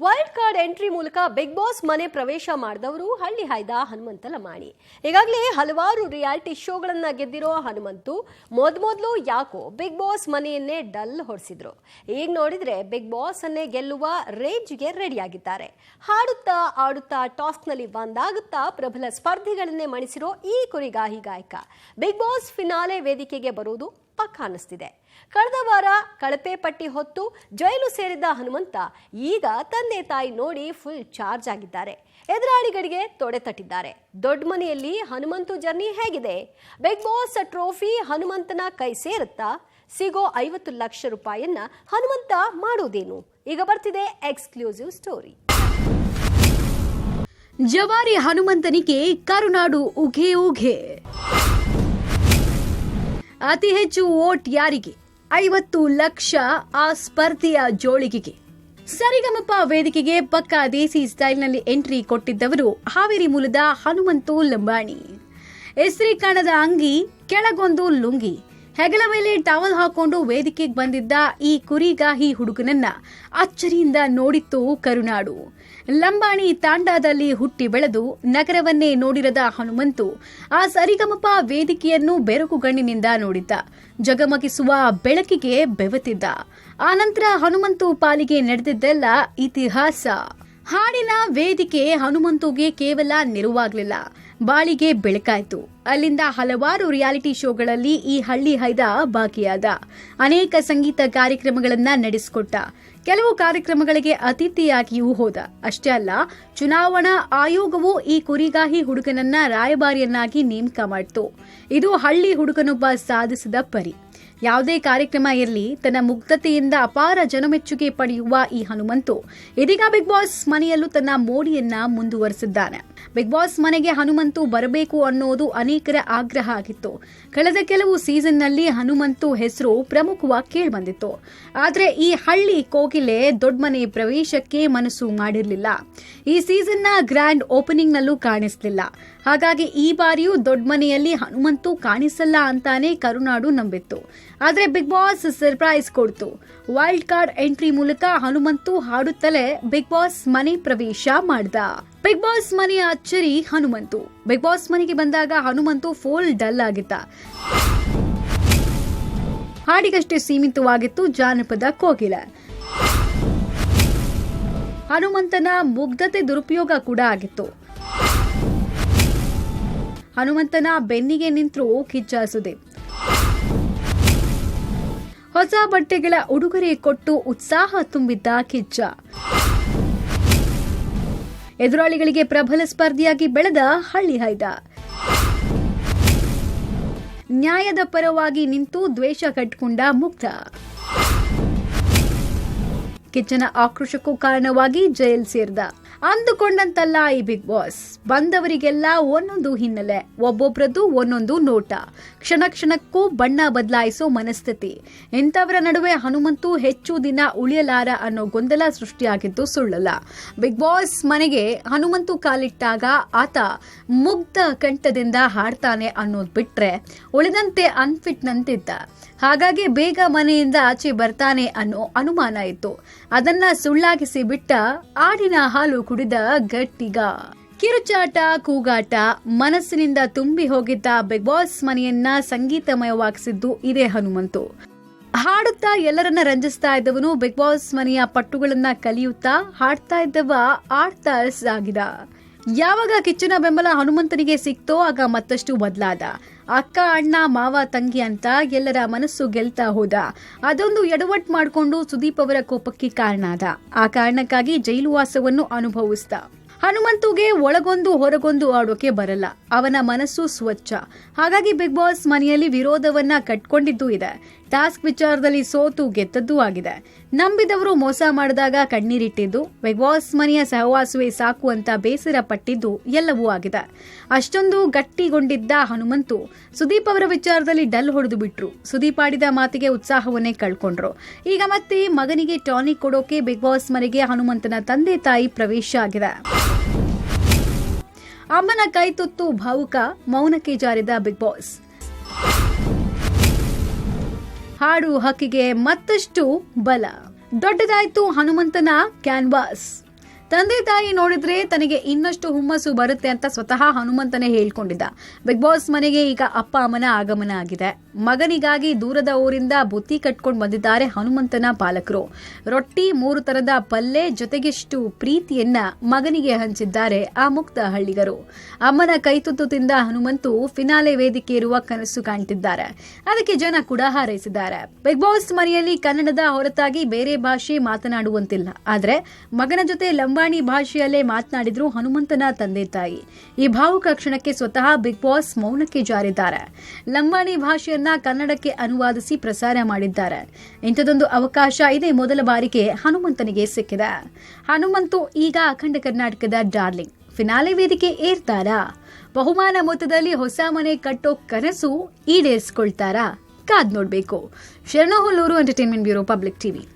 Wild card entry ಮೂಲಕ Bigg Boss ಮನೆ ಪ್ರವೇಶ ಮಾಡಿದವರು ಹಳ್ಳಿ ಹಾಯ್ದ ಹನುಮಂತ ಲಮಾಣಿ. ಈಗಾಗಲೇ ಹಲವಾರು ರಿಯಾಲಿಟಿ ಶೋಗಳನ್ನು ಗೆದ್ದಿರೋ ಹನುಮಂತು ಮೊದಮೊದಲು ಯಾಕೋ ಬಿಗ್ ಬಾಸ್ ಮನೆಯನ್ನೇ ಡಲ್ ಹೊಡೆಸಿದ್ರು. ಈಗ ನೋಡಿದ್ರೆ ಬಿಗ್ ಬಾಸ್ ಅನ್ನೇ ಗೆಲ್ಲುವ ರೇಂಜ್ಗೆ ರೆಡಿಯಾಗಿದ್ದಾರೆ. ಹಾಡುತ್ತಾ ಆಡುತ್ತಾ ಟಾಸ್ಕ್ನಲ್ಲಿ ಒಂದಾಗುತ್ತಾ ಪ್ರಬಲ ಸ್ಪರ್ಧಿಗಳನ್ನೇ ಮಣಿಸಿರೋ ಈ ಕುರಿಗಾಹಿ ಗಾಯಕ, ಬಿಗ್ ಬಾಸ್ ಫಿನಾಲೆ ವೇದಿಕೆಗೆ ಬರುವುದು ಅನ್ನಿಸ್ತಿದೆ. ಕಳೆದ ವಾರ ಕಳಪೆ ಪಟ್ಟಿ ಹೊತ್ತು ಜೈಲು ಸೇರಿದ್ದ ಹನುಮಂತ ಈಗ ತಂದೆ ತಾಯಿ ನೋಡಿ ಫುಲ್ ಚಾರ್ಜ್ ಆಗಿದ್ದಾರೆ. ಎದುರಾಳಿಗಳಿಗೆ ತೊಡೆ ತಟ್ಟಿದ್ದಾರೆ. ದೊಡ್ಡ ಮನೆಯಲ್ಲಿ ಹನುಮಂತು ಜರ್ನಿ ಹೇಗಿದೆ? ಬಿಗ್ ಬಾಸ್ ಟ್ರೋಫಿ ಹನುಮಂತನ ಕೈ ಸೇರುತ್ತಾ? ಸಿಗೋ ಐವತ್ತು ಲಕ್ಷ ರೂಪಾಯಿಯನ್ನ ಹನುಮಂತ ಮಾಡೋದೇನು ಈಗ ಬರ್ತಿದೆ ಎಕ್ಸ್ಕ್ಲೂಸಿವ್ ಸ್ಟೋರಿ ಜವಾರಿ ಹನುಮಂತನಿಗೆ ಕರುನಾಡು ಉಘೆ ಉಘೆ. ಅತಿ ಹೆಚ್ಚು ವೋಟ್ ಯಾರಿಗೆ? ಐವತ್ತು ಲಕ್ಷ ಆ ಸ್ಪರ್ಧೆಯ ಜೋಳಿಗೆಗೆ. ಸರಿಗಮಪ ವೇದಿಕೆಗೆ ಪಕ್ಕಾ ದೇಸಿ ಸ್ಟೈಲ್ನಲ್ಲಿ ಎಂಟ್ರಿ ಕೊಟ್ಟಿದ್ದವರು ಹಾವೇರಿ ಮೂಲದ ಹನುಮಂತು ಲಂಬಾಣಿ. ಹೆಸರಿ ಕಾಣದ ಅಂಗಿ ಕೆಳಗೊಂದು ಲುಂಗಿ. ಹೆಗಲ ಮೇಲೆ ಟವಲ್ ಹಾಕೊಂಡು ವೇದಿಕೆಗೆ ಬಂದಿದ್ದ ಈ ಕುರಿಗಾಹಿ ಹುಡುಗನನ್ನ ಅಚ್ಚರಿಯಿಂದ ನೋಡಿತ್ತು ಕರುನಾಡು. ಲಂಬಾಣಿ ತಾಂಡಾದಲ್ಲಿ ಹುಟ್ಟಿ ಬೆಳೆದು ನಗರವನ್ನೇ ನೋಡಿರದ ಹನುಮಂತು ಆ ಸರಿಗಮಪ ವೇದಿಕೆಯನ್ನು ಬೆರಕುಗಣ್ಣಿನಿಂದ ನೋಡಿದ್ದ. ಜಗಮಗಿಸುವ ಬೆಳಕಿಗೆ ಬೆವತಿದ್ದ. ಆನಂತರ ಹನುಮಂತು ಪಾಲಿಗೆ ನಡೆದಿದ್ದೆಲ್ಲ ಇತಿಹಾಸ. ಹಾಡಿನ ವೇದಿಕೆ ಹನುಮಂತುಗೆ ಕೇವಲ ನೆರವಾಗಲಿಲ್ಲ. ಬಾಳಿಗೆ ಬೆಳಕಾಯ್ತು. ಅಲ್ಲಿಂದ ಹಲವಾರು ರಿಯಾಲಿಟಿ ಶೋಗಳಲ್ಲಿ ಈ ಹಳ್ಳಿ ಹೈದ ಭಾಗಿಯಾದ ಅನೇಕ ಸಂಗೀತ ಕಾರ್ಯಕ್ರಮಗಳನ್ನ ನಡೆಸಿಕೊಟ್ಟ. ಕೆಲವು ಕಾರ್ಯಕ್ರಮಗಳಿಗೆ ಅತಿಥಿಯಾಗಿಯೂ ಹೋದ. ಅಷ್ಟೇ ಅಲ್ಲ, ಚುನಾವಣಾ ಆಯೋಗವು ಈ ಕುರಿಗಾಹಿ ಹುಡುಗನನ್ನ ರಾಯಭಾರಿಯನ್ನಾಗಿ ನೇಮಕ ಮಾಡಿತು. ಇದು ಹಳ್ಳಿ ಹುಡುಗನೊಬ್ಬ ಸಾಧಿಸಿದ ಪರಿ. ಯಾವುದೇ ಕಾರ್ಯಕ್ರಮ ಇರಲಿ, ತನ್ನ ಮುಗ್ಧತೆಯಿಂದ ಅಪಾರ ಜನಮೆಚ್ಚುಗೆ ಪಡೆಯುವ ಈ ಹನುಮಂತು. ಇದೀಗ ಬಿಗ್ ಬಾಸ್ ಮನೆಯಲ್ಲೂ ತನ್ನ ಮೋಡಿಯನ್ನ ಮುಂದುವರೆಸಿದ್ದಾನೆ. ಬಿಗ್ ಬಾಸ್ ಮನೆಗೆ ಹನುಮಂತು ಬರಬೇಕು ಅನ್ನೋದು ಅನೇಕರ ಆಗ್ರಹ ಆಗಿತ್ತು. ಕಳೆದ ಕೆಲವು ಸೀಸನ್ನಲ್ಲಿ ಹನುಮಂತು ಹೆಸರು ಪ್ರಮುಖವಾಗಿ ಕೇಳಿಬಂದಿತ್ತು. ಆದರೆ ಈ ಹಳ್ಳಿ ಕೋಗಿಲೆ ದೊಡ್ಡಮನೆ ಪ್ರವೇಶಕ್ಕೆ ಮನಸ್ಸು ಮಾಡಿರಲಿಲ್ಲ. ಈ ಸೀಸನ್ನ ಗ್ರ್ಯಾಂಡ್ ಓಪನಿಂಗ್ ನಲ್ಲೂ ಕಾಣಿಸಲಿಲ್ಲ. ಹಾಗಾಗಿ ಈ ಬಾರಿಯೂ ದೊಡ್ಡ ಮನೆಯಲ್ಲಿ ಹನುಮಂತು ಕಾಣಿಸಲ್ಲ ಅಂತಾನೆ ಕರುನಾಡು ನಂಬಿತ್ತು. ಆದರೆ ಬಿಗ್ ಬಾಸ್ ಸರ್ಪ್ರೈಸ್ ಕೊಡ್ತು. ವೈಲ್ಡ್ ಕಾರ್ಡ್ ಎಂಟ್ರಿ ಮೂಲಕ ಹನುಮಂತು ಹಾಡುತ್ತಲೇ ಬಿಗ್ ಬಾಸ್ ಮನೆ ಪ್ರವೇಶ ಮಾಡ್ದ. ಬಿಗ್ ಬಾಸ್ ಮನೆಯ ಅಚ್ಚರಿ ಹನುಮಂತು. ಬಿಗ್ ಬಾಸ್ ಮನೆಗೆ ಬಂದಾಗ ಹನುಮಂತು ಫುಲ್ ಡಲ್ ಆಗಿದ್ದ. ಹಾಡಿಗಷ್ಟೇ ಸೀಮಿತವಾಗಿತ್ತು ಜಾನಪದ ಕೋಗಿಲ. ಹನುಮಂತನ ಮುಗ್ಧತೆ ದುರುಪಯೋಗ ಕೂಡ ಆಗಿತ್ತು. ಹನುಮಂತನ ಬೆನ್ನಿಗೆ ನಿಂತರೂ ಕಿಚ್ಚ ಸುದೀಪ್ ಹೊಸ ಬಟ್ಟೆಗಳ ಉಡುಗೊರೆ ಕೊಟ್ಟು ಉತ್ಸಾಹ ತುಂಬಿದ್ದ ಕಿಚ್ಚ. ಎದುರಾಳಿಗಳಿಗೆ ಪ್ರಬಲ ಸ್ಪರ್ಧಿಯಾಗಿ ಬೆಳೆದ ಹಳ್ಳಿ ಹೈದ. ನ್ಯಾಯದ ಪರವಾಗಿ ನಿಂತು ದ್ವೇಷ ಕಟ್ಕೊಂಡ ಮುಗ್ಧ. ಕಿಚ್ಚನ ಆಕ್ರೋಶಕ್ಕೂ ಕಾರಣವಾಗಿ ಜೈಲ್ ಸೇರಿದ. ಅಂದುಕೊಂಡಂತಲ್ಲ ಈ ಬಿಗ್ ಬಾಸ್. ಬಂದವರಿಗೆಲ್ಲ ಒಂದೊಂದು ಹಿನ್ನೆಲೆ, ಒಬ್ಬೊಬ್ರದ್ದು ಒಂದೊಂದು ನೋಟ. ಕ್ಷಣ ಕ್ಷಣಕ್ಕೂ ಬಣ್ಣ ಬದಲಾಯಿಸೋ ಮನಸ್ಥಿತಿ. ಇಂಥವರ ನಡುವೆ ಹನುಮಂತು ಹೆಚ್ಚು ದಿನ ಉಳಿಯಲಾರ ಅನ್ನೋ ಗೊಂದಲ ಸೃಷ್ಟಿಯಾಗಿದ್ದು ಸುಳ್ಳಲ್ಲ. ಬಿಗ್ ಬಾಸ್ ಮನೆಗೆ ಹನುಮಂತು ಕಾಲಿಟ್ಟಾಗ ಆತ ಮುಗ್ಧ ಕಂಠದಿಂದ ಹಾಡ್ತಾನೆ ಅನ್ನೋದು ಬಿಟ್ರೆ ಉಳಿದಂತೆ ಅನ್ಫಿಟ್ ನಂತಿದ್ದ ಹಾಗಾಗಿ ಬೇಗ ಮನೆಯಿಂದ ಆಚೆ ಬರ್ತಾನೆ ಅನ್ನೋ ಅನುಮಾನ ಇತ್ತು. ಅದನ್ನ ಸುಳ್ಳಾಗಿಸಿ ಬಿಟ್ಟ ಆಡಿನ ಹಾಲು ಕುಡಿದ ಗಟ್ಟಿಗ. ಕಿರುಚಾಟ, ಕೂಗಾಟ, ಮನಸ್ಸಿನಿಂದ ತುಂಬಿ ಹೋಗಿದ್ದ ಬಿಗ್ ಬಾಸ್ ಮನೆಯನ್ನ ಸಂಗೀತಮಯವಾಗಿಸಿದ್ದು ಇದೇ ಹನುಮಂತು. ಹಾಡುತ್ತಾ ಎಲ್ಲರನ್ನ ರಂಜಿಸ್ತಾ ಇದ್ದವನು ಬಿಗ್ ಬಾಸ್ ಮನೆಯ ಪಟ್ಟುಗಳನ್ನ ಕಲಿಯುತ್ತಾ ಹಾಡ್ತಾ ಇದ್ದವ ಆಡ್ತಾ ಸಾಗಿದ. ಯಾವಾಗ ಕಿಚ್ಚನ ಬೆಂಬಲ ಹನುಮಂತನಿಗೆ ಸಿಕ್ತೋ ಆಗ ಮತ್ತಷ್ಟು ಬದಲಾದ. ಅಕ್ಕ, ಅಣ್ಣ, ಮಾವ, ತಂಗಿ ಅಂತ ಎಲ್ಲರ ಮನಸ್ಸು ಗೆಲ್ತಾ ಹೋದ. ಅದೊಂದು ಎಡವಟ್ ಮಾಡಿಕೊಂಡು ಸುದೀಪ್ ಅವರ ಕೋಪಕ್ಕೆ ಕಾರಣ ಆದ ಆ ಕಾರಣಕ್ಕಾಗಿ ಜೈಲುವಾಸವನ್ನು ಅನುಭವಿಸ್ದ. ಹನುಮಂತುಗೆ ಒಳಗೊಂದು ಹೊರಗೊಂದು ಆಡೋಕೆ ಬರಲ್ಲ. ಅವನ ಮನಸ್ಸು ಸ್ವಚ್ಛ. ಹಾಗಾಗಿ ಬಿಗ್ ಬಾಸ್ ಮನೆಯಲ್ಲಿ ವಿರೋಧವನ್ನ ಕಟ್ಕೊಂಡಿದ್ದು ಇದೆ. ಟಾಸ್ಕ್ ವಿಚಾರದಲ್ಲಿ ಸೋತು ಗೆದ್ದದ್ದೂ ಆಗಿದೆ. ನಂಬಿದವರು ಮೋಸ ಮಾಡಿದಾಗ ಕಣ್ಣೀರಿಟ್ಟಿದ್ದು ಬಿಗ್ ಬಾಸ್ ಮನೆಯ ಸಹವಾಸವೇ ಸಾಕು ಅಂತ ಬೇಸರ ಪಟ್ಟಿದ್ದು ಎಲ್ಲವೂ ಆಗಿದೆ. ಅಷ್ಟೊಂದು ಗಟ್ಟಿಗೊಂಡಿದ್ದ ಹನುಮಂತು, ಸುದೀಪ್ ಅವರ ವಿಚಾರದಲ್ಲಿ ಡಲ್ ಹೊಡೆದು ಬಿಟ್ರು. ಸುದೀಪ್ ಆಡಿದ ಮಾತಿಗೆ ಉತ್ಸಾಹವನ್ನೇ ಕಳ್ಕೊಂಡ್ರು. ಈಗ ಮತ್ತೆ ಮಗನಿಗೆ ಟಾನಿಕ್ ಕೊಡೋಕೆ ಬಿಗ್ ಬಾಸ್ ಮನೆಗೆ ಹನುಮಂತನ ತಂದೆ ತಾಯಿ ಪ್ರವೇಶ ಆಗಿದೆ. ಅಮ್ಮನ ಕೈ ತುತ್ತು ಭಾವುಕ ಮೌನಕ್ಕೆ ಜಾರಿದ ಬಿಗ್ ಬಾಸ್. ಹಾಡು ಹಕ್ಕಿಗೆ ಮತ್ತಷ್ಟು ಬಲ. ದೊಡ್ಡದಾಯ್ತು ಹನುಮಂತನ ಕ್ಯಾನ್ವಾಸ್. ತಂದೆ ತಾಯಿ ನೋಡಿದ್ರೆ ತನಗೆ ಇನ್ನಷ್ಟು ಹುಮ್ಮಸ್ಸು ಬರುತ್ತೆ ಅಂತ ಸ್ವತಃ ಹನುಮಂತನೇ ಹೇಳ್ಕೊಂಡಿದ್ದ. ಬಿಗ್ ಬಾಸ್ ಮನೆಗೆ ಈಗ ಅಪ್ಪ ಅಮ್ಮನ ಆಗಮನ ಆಗಿದೆ. ಮಗನಿಗಾಗಿ ದೂರದ ಊರಿಂದ ಬುತ್ತಿ ಕಟ್ಕೊಂಡು ಬಂದಿದ್ದಾರೆ ಹನುಮಂತನ ಪಾಲಕರು. ರೊಟ್ಟಿ ಮೂರು ತರದ ಪಲ್ಲೆ ಜೊತೆಗೆಷ್ಟು ಪ್ರೀತಿಯನ್ನ ಮಗನಿಗೆ ಹಂಚಿದ್ದಾರೆ ಆ ಮುಕ್ತ ಹಳ್ಳಿಗರು. ಅಮ್ಮನ ಕೈತುತ್ತು ತಿಂದ ಹನುಮಂತು ಫಿನಾಲೆ ವೇದಿಕೆ ಇರುವ ಕನಸು ಕಾಣ್ತಿದ್ದಾರೆ. ಅದಕ್ಕೆ ಜನ ಕೂಡ ಹಾರೈಸಿದ್ದಾರೆ. ಬಿಗ್ ಬಾಸ್ ಮನೆಯಲ್ಲಿ ಕನ್ನಡದ ಹೊರತಾಗಿ ಬೇರೆ ಭಾಷೆ ಮಾತನಾಡುವಂತಿಲ್ಲ. ಆದ್ರೆ ಮಗನ ಜೊತೆ ಲಂಬಾಣಿ ಭಾಷೆಯಲ್ಲೇ ಮಾತನಾಡಿದ್ರು ಹನುಮಂತನ ತಂದೆ ತಾಯಿ. ಈ ಭಾವುಕ ಕ್ಷಣಕ್ಕೆ ಸ್ವತಃ ಬಿಗ್ ಬಾಸ್ ಮೌನಕ್ಕೆ ಜಾರಿದ್ದಾರೆ. ಲಂಬಾಣಿ ಭಾಷೆಯನ್ನ ಕನ್ನಡಕ್ಕೆ ಅನುವಾದಿಸಿ ಪ್ರಸಾರ ಮಾಡಿದ್ದಾರೆ. ಇಂಥದೊಂದು ಅವಕಾಶ ಇದೇ ಮೊದಲ ಬಾರಿಗೆ ಹನುಮಂತನಿಗೆ ಸಿಕ್ಕಿದೆ. ಹನುಮಂತು ಈಗ ಅಖಂಡ ಕರ್ನಾಟಕದ ಡಾರ್ಲಿಂಗ್. ಫಿನಾಲೆ ವೇದಿಕೆ ಏರ್ತಾರಾ. ಬಹುಮಾನ ಮೊತ್ತದಲ್ಲಿ ಹೊಸ ಮನೆ ಕಟ್ಟೋ ಕನಸು ಈಡೇರಿಸ್ಕೊಳ್ತಾರಾ? ಕಾದ್ ನೋಡ್ಬೇಕು. Sharanahullur entertainment bureau, public TV.